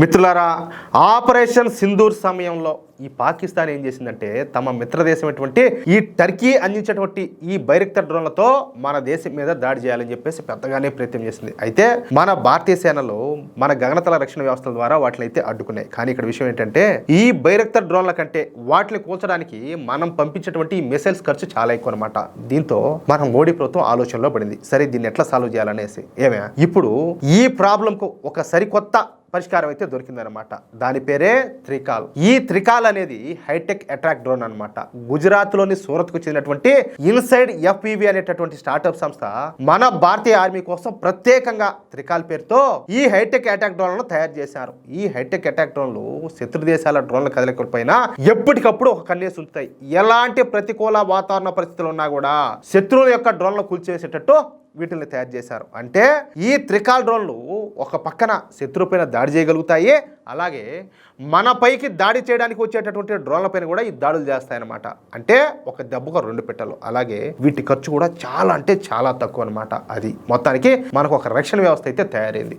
మిత్రులారా ఆపరేషన్ సింధూర్ సమయంలో ఈ పాకిస్తాన్ ఏం చేసిందంటే తమ మిత్రదేశమైనటువంటి ఈ టర్కీ అందించేటువంటి ఈ బైరక్త డ్రోన్లతో మన దేశం మీద దాడి చేయాలని చెప్పేసి పెద్దగానే ప్రయత్నం చేసింది. అయితే మన భారతీయ సేనలు మన గగనతల రక్షణ వ్యవస్థల ద్వారా వాటిని అయితే అడ్డుకున్నాయి. కానీ ఇక్కడ విషయం ఏంటంటే ఈ బైరక్త డ్రోన్ల కంటే వాటిని కూల్చడానికి మనం పంపించేటువంటి మిసైల్స్ ఖర్చు చాలా ఎక్కువ అనమాట దీంతో మన మోడీ ప్రభుత్వం ఆలోచనలో పడింది. సరే దీన్ని ఎట్లా సాల్వ్ చేయాలనేసి. ఏమే? ఇప్పుడు ఈ ప్రాబ్లంకు ఒక సరికొత్త పరిష్కారం అయితే దొరికిందనమాట దాని పేరే త్రికాల్. ఈ త్రికాల్ అనేది హైటెక్ అట్రాక్ట్ డ్రోన్ అనమాట గుజరాత్లోని సూరత్కు చెందినటువంటి ఇన్సైడ్ ఎఫ్పివి అనేటటువంటి స్టార్టప్ సంస్థ మన భారతీయ ఆర్మీ కోసం ప్రత్యేకంగా త్రికాల్ పేరుతో ఈ హైటెక్ అటాక్ డ్రోన్లను తయారు చేశారు. ఈ హైటెక్ అటాక్ డ్రోన్లు శత్రు దేశాల డ్రోన్ల కదలికలపైన ఎప్పటికప్పుడు ఒక కన్నేసి ఉంచుతాయి ఎలాంటి ప్రతికూల వాతావరణ పరిస్థితులు ఉన్నా కూడా శత్రువుల యొక్క డ్రోన్లు కూల్చేసేటట్టు వీటిని తయారు చేశారు. అంటే ఈ త్రికాల్ డ్రోన్లు ఒక పక్కన శత్రు పైన దాడి చేయగలుగుతాయి. అలాగే మన పైకి దాడి చేయడానికి వచ్చేటటువంటి డ్రోన్ల పైన కూడా ఈ దాడులు చేస్తాయన్నమాట. అంటే ఒక దెబ్బకు రెండు పెట్టలు. అలాగే వీటి ఖర్చు కూడా చాలా అంటే చాలా తక్కువ అనమాట అది మొత్తానికి మనకు ఒక రక్షణ వ్యవస్థ అయితే తయారైంది.